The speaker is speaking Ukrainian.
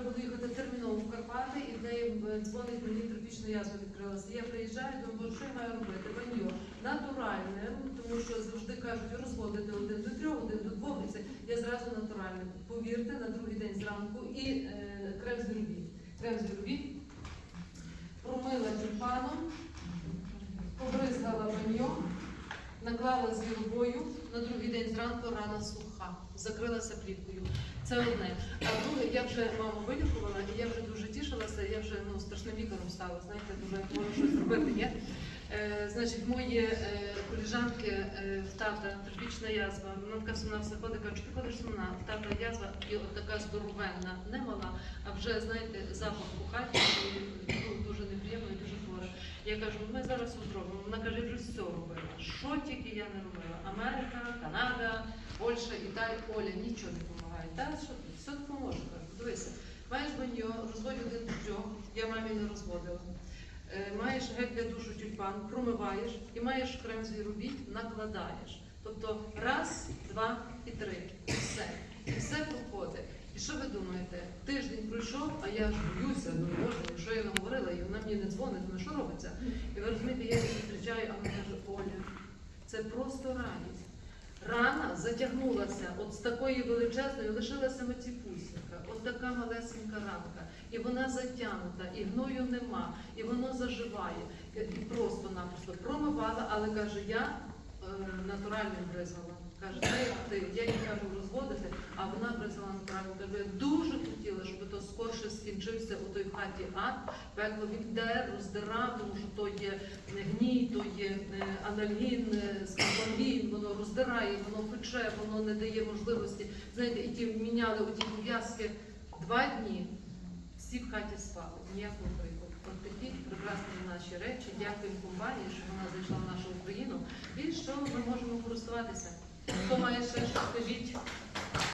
буду їхати терміново в Карпати, і неї е, дзвонить мені тропічна язва відкрилася. Я приїжджаю, думаю, що я маю робити? Баньо натуральне, тому що завжди кажуть розводити один до трьох, один до двох. І це я зразу натуральне. Повірте, на другий день зранку і е, крем з віробі. Крем з віробі. Промила тюльпаном, побризгала баньо, наклала з віробою, на другий день зранку рана суха, закрилася плівкою. Це одне. А друге, я вже маму вилікувала, і я вже дуже тішилася, я вже ну, страшним лікарем стала, знаєте, дуже можу щось зробити. Ні? Е, значить, мої е, коліжанки е, тата тропічна язва, вона така сумна все ходить, каже, ти ходиш сумна, в тата язва і така здоровенна, не мала, а вже, знаєте, запах у хаті, ну, дуже неприємно і дуже. Я кажу, ми зараз зробимо. Вона каже, вже все робила. Що тільки я не робила? Америка, Канада, Польща, Італія, Оля, нічого не допомагає. Та що ти, все допоможе. Дивися, маєш баньо, розводь один до трьох, я мамі не розводила. Е, Маєш гель для душу тюльпан, промиваєш і маєш крем з робіть, накладаєш. Тобто раз, два і три. І все. І все проходить. І що ви думаєте? Тиждень пройшов, а я ж боюся, ну боже, що я наговорила, і вона мені не дзвонить, ну що робиться? І ви розумієте, я її зустрічаю, а вона каже, Оля, це просто радість. Рана затягнулася от з такої величезної, лишилася маціпусінька, от така малесенька ранка. І вона затягнута, і гною нема, і воно заживає. І просто-напросто промивала, але каже, я е, натурально бризгала. Каже, ти ти, я їй кажу розводити, а вона бризгала натурально. Каже, я дуже хотіла, щоб то скорше скінчився у той хаті ад, пекло він де роздирав, тому що то є гній, то є е, анальгін, е, воно роздирає, воно пече, воно не дає можливості. Знаєте, і ті міняли оті пов'язки два дні. Всі в хаті спали, ніякого крику. От такі прекрасні наші речі. Дякуємо компанії, що вона зайшла в нашу Україну. І що ми можемо користуватися. Хто має ще що скажіть.